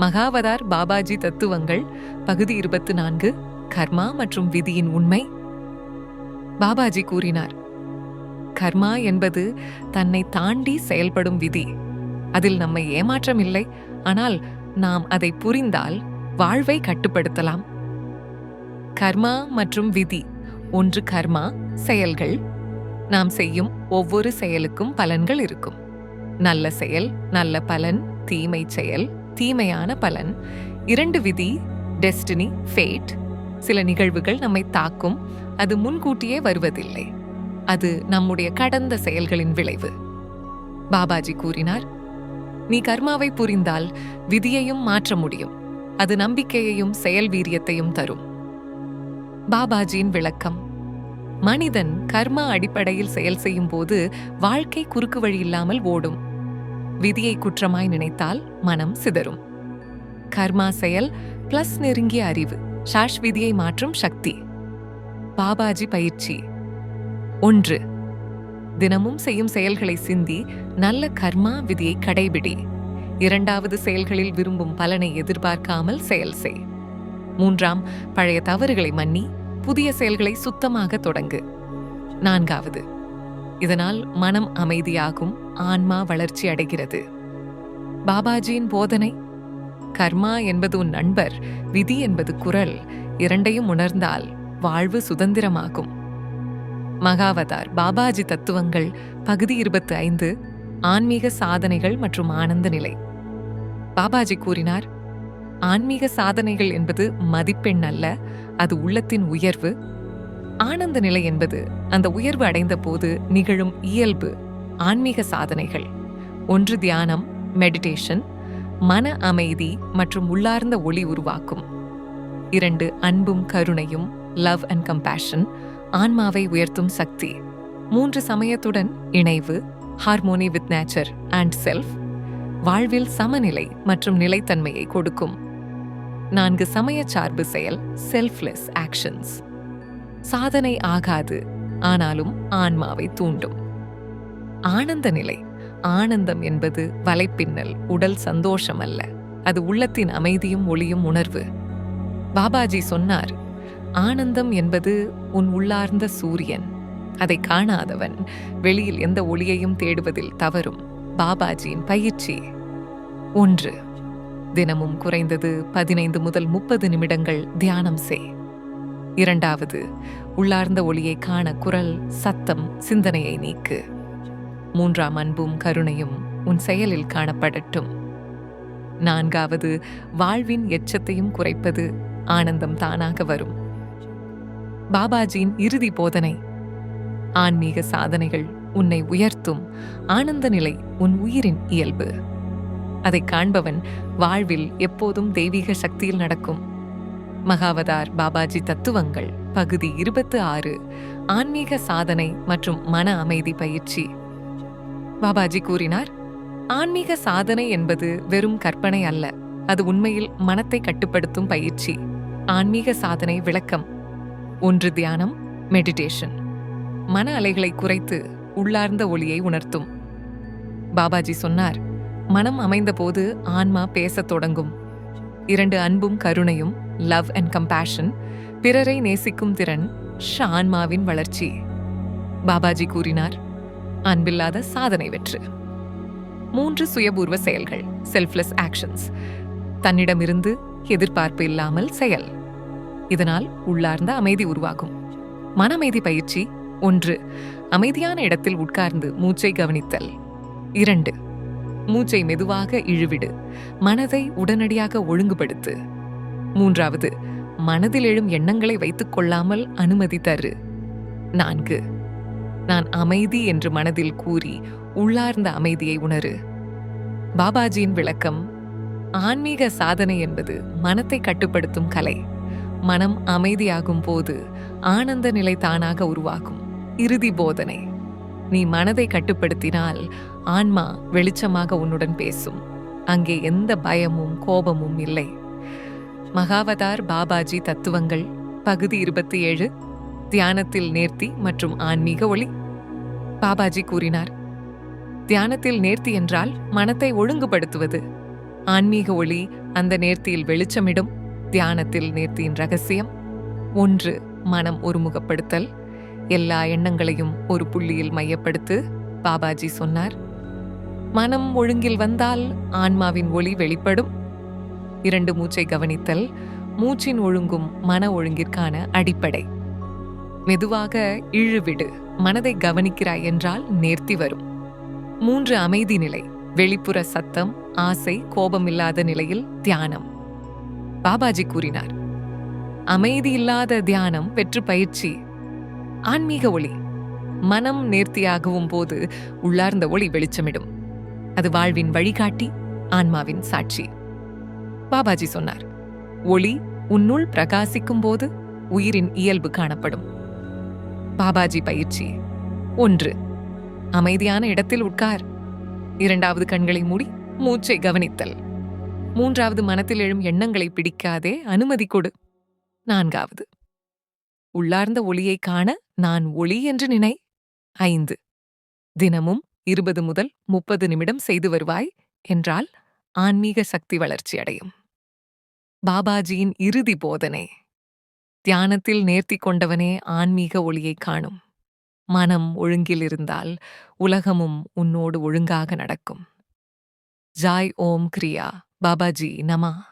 மகாவதார் பாபாஜி தத்துவங்கள் பகுதி இருபத்து நான்கு கர்மா மற்றும் விதியின் உண்மை. பாபாஜி கூறினார் கர்மா என்பது தன்னை தாண்டி செயல்படும் விதி. அதில் நம்மை ஏமாற்றம் இல்லை ஆனால் நாம் அதை புரிந்தால் வாழ்வை கட்டுப்படுத்தலாம். கர்மா மற்றும் விதி ஒன்று கர்மா செயல்கள். நாம் செய்யும் ஒவ்வொரு செயலுக்கும் பலன்கள் இருக்கும். நல்ல செயல் நல்ல பலன் தீமை செயல் தீமையான பலன் இரண்டு விதி டெஸ்டினி ஃபேட் சில நிகழ்வுகள் நம்மை தாக்கும் அது முன்கூட்டியே வருவதில்லை. அது நம்முடைய கடந்த செயல்களின் விளைவு. பாபாஜி கூறினார் நீ கர்மாவை புரிந்தால் விதியையும் மாற்ற முடியும். அது நம்பிக்கையையும் செயல் வீரியத்தையும் தரும். பாபாஜியின் விளக்கம் மனிதன் கர்மா அடிப்படையில் செயல் செய்யும் போது வாழ்க்கை குறுக்கு வழி இல்லாமல் ஓடும். விதியை குற்றமாய் நினைத்தால் மனம் சிதறும். கர்மா செயல் பிளஸ் நெருங்கிய அறிவு ஷாஷ் விதியை மாற்றும் சக்தி. பாபாஜி பயிற்சி. ஒன்று தினமும் செய்யும் செயல்களை சிந்தி நல்ல கர்மா விதியை கடைபிடி. இரண்டாவது செயல்களில் விரும்பும் பலனை எதிர்பார்க்காமல் செயல் செய். மூன்றாம் பழைய தவறுகளை மன்னி புதிய செயல்களை சுத்தமாக தொடங்கு. நான்காவது இதனால் மனம் அமைதியாகும் ஆன்மா வளர்ச்சி அடைகிறது. பாபாஜியின் போதனை கர்மா என்பது உன் நண்பர் விதி என்பது குரல் இரண்டையும் உணர்ந்தால் வாழ்வு சுதந்திரமாகும். மகாவதார் பாபாஜி தத்துவங்கள் பகுதி இருபத்தி ஐந்து ஆன்மீக சாதனைகள் மற்றும் ஆனந்த நிலை. பாபாஜி கூறினார் ஆன்மீக சாதனைகள் என்பது மதிப்பெண் அல்ல அது உள்ளத்தின் உயர்வு. ஆனந்த நிலை என்பது அந்த உயர்வு அடைந்த போது நிகழும் இயல்பு. ஆன்மீக சாதனைகள். ஒன்று தியானம் மெடிடேஷன் மன அமைதி மற்றும் உள்ளார்ந்த ஒளி உருவாக்கும். இரண்டு அன்பும் கருணையும் லவ் அண்ட் கம்பேஷன் ஆன்மாவை உயர்த்தும் சக்தி. மூன்று சமயத்துடன் இணைவு harmony with nature and self வாழ்வில் சமநிலை மற்றும் நிலைத்தன்மையை கொடுக்கும். நான்கு சமய சார்பு செயல் செல்ஃப்லெஸ் ஆக்ஷன்ஸ் சாதனை ஆகாது ஆனாலும் ஆன்மாவை தூண்டும். ஆனந்த நிலை. ஆனந்தம் என்பது வலைப்பின்னல் உடல் சந்தோஷம் அல்ல. அது உள்ளத்தின் அமைதியும் ஒளியும் உணர்வு. பாபாஜி சொன்னார் ஆனந்தம் என்பது உன் உள்ளார்ந்த சூரியன். அதை காணாதவன் வெளியில் எந்த ஒளியையும் தேடுவதில் தவறும். பாபாஜியின் பயிற்சி. ஒன்று. தினமும் குறைந்தது பதினைந்து முதல் முப்பது நிமிடங்கள் தியானம் செய். இரண்டாவது உள்ளார்ந்த ஒளியை காண குரல் சத்தம் சிந்தனையை நீக்கு. மூன்றாம் அன்பும் கருணையும் உன் செயலில் காணப்படட்டும். நான்காவது வாழ்வின் எச்சத்தையும் குறைப்பது ஆனந்தம் தானாக வரும். பாபாஜியின் இறுதி போதனை ஆன்மீக சாதனைகள் உன்னை உயர்த்தும் ஆனந்த நிலை உன் உயிரின் இயல்பு. அதை காண்பவன் வாழ்வில் எப்போதும் தெய்வீக சக்தியில் நடக்கும். மகாவதார் பாபாஜி தத்துவங்கள் பகுதி இருபத்து ஆறு ஆன்மீக சாதனை மற்றும் மன அமைதி பயிற்சி. பாபாஜி கூறினார் ஆன்மீக சாதனை என்பது வெறும் கற்பனை அல்ல. அது உண்மையில் மனத்தை கட்டுப்படுத்தும் பயிற்சி. ஆன்மீக சாதனை விளக்கம். ஒன்று தியானம் மெடிடேஷன். மன அலைகளை குறைத்து உள்ளார்ந்த ஒளியை உணர்த்தும். பாபாஜி சொன்னார் மனம் அமைந்தபோது ஆன்மா பேசத் தொடங்கும். இரண்டு அன்பும் கருணையும் லவ் அண்ட் கம்பேஷன் பிறரை நேசிக்கும் திறன் ஷ ஆன்மாவின் வளர்ச்சி. பாபாஜி கூறினார் அன்பில்லாத சாதனை வெற்று. மூன்று சுயபூர்வ செயல்கள் செல்ஃப்லெஸ் ஆக்ஷன்ஸ் தன்னிடமிருந்து எதிர்பார்ப்பு இல்லாமல் செயல். இதனால் உள்ளார்ந்த அமைதி உருவாகும். மன அமைதி பயிற்சி ஒன்று அமைதியான இடத்தில் உட்கார்ந்து மூச்சை கவனித்தல். இரண்டு மூச்சை மெதுவாக இழுவிடு. மனதை உடனடியாக ஒழுங்குபடுத்து. மூன்றாவது மனதில் எழும் எண்ணங்களை வைத்துக் கொள்ளாமல் அனுமதி தரு. நான்கு நான் அமைதி என்று மனதில் கூறி உள்ளார்ந்த அமைதியை உணரு. பாபாஜியின் விளக்கம் ஆன்மீக சாதனை என்பது மனத்தை கட்டுப்படுத்தும் கலை. மனம் அமைதியாகும் போது ஆனந்த நிலை தானாக உருவாகும். இறுதி போதனை. நீ மனதை கட்டுப்படுத்தினால் ஆன்மா வெளிச்சமாக உன்னுடன் பேசும். அங்கே எந்த பயமும் கோபமும் இல்லை. மகாவதார் பாபாஜி தத்துவங்கள் பகுதி இருபத்தி ஏழு தியானத்தில் நேர்த்தி மற்றும் ஆன்மீக ஒளி. பாபாஜி கூறினார். தியானத்தில் நேர்த்தி என்றால் மனத்தை ஒழுங்குபடுத்துவது. ஆன்மீக ஒளி அந்த நேர்த்தியில் வெளிச்சமிடும். தியானத்தில் நேர்த்தியின் ரகசியம். ஒன்று மனம் ஒருமுகப்படுத்தல். எல்லா எண்ணங்களையும் ஒரு புள்ளியில் மையப்படுத்து பாபாஜி சொன்னார். மனம் ஒழுங்கில் வந்தால் ஆன்மாவின் ஒளி வெளிப்படும். இரண்டு மூச்சை கவனித்தல். மூச்சின் ஒழுங்கும் மன ஒழுங்கிற்கான அடிப்படை. மெதுவாக இழுவிடு. மனதை கவனிக்கிறாய் என்றால் நேர்த்தி வரும். மூன்று அமைதி நிலை வெளிப்புற சத்தம் ஆசை கோபமில்லாத நிலையில் தியானம். பாபாஜி கூறினார் அமைதி இல்லாத தியானம் வெற்று பயிற்சி. ஆன்மீக ஒளி மனம் நேர்த்தியாகவும் போது உள்ளார்ந்த ஒளி வெளிச்சமிடும். அது வாழ்வின் வழிகாட்டி ஆன்மாவின் சாட்சி. பாபாஜி சொன்னார் ஒளி உன்னுள் பிரகாசிக்கும் போது உயிரின் இயல்பு காணப்படும். பாபாஜி பயிற்சி. ஒன்று. அமைதியான இடத்தில் உட்கார். இரண்டாவது கண்களை மூடி மூச்சை கவனித்தல். மூன்றாவது மனத்தில் எழும் எண்ணங்களை பிடிக்காதே அனுமதி கொடு. நான்காவது. உள்ளார்ந்த ஒளியை காண நான் ஒளி என்று நினை. ஐந்து. தினமும் இருபது முதல் முப்பது நிமிடம் செய்து வருவாய் என்றால் ஆன்மீக சக்தி வளர்ச்சி அடையும். பாபாஜியின் இறுதி போதனை. தியானத்தில் நேர்த்தி கொண்டவனே ஆன்மீக ஒளியை காணும். மனம் ஒழுங்கில் இருந்தால் உலகமும் உன்னோடு ஒழுங்காக நடக்கும். ஜாய் ஓம் கிரியா. பாபாஜி நமா.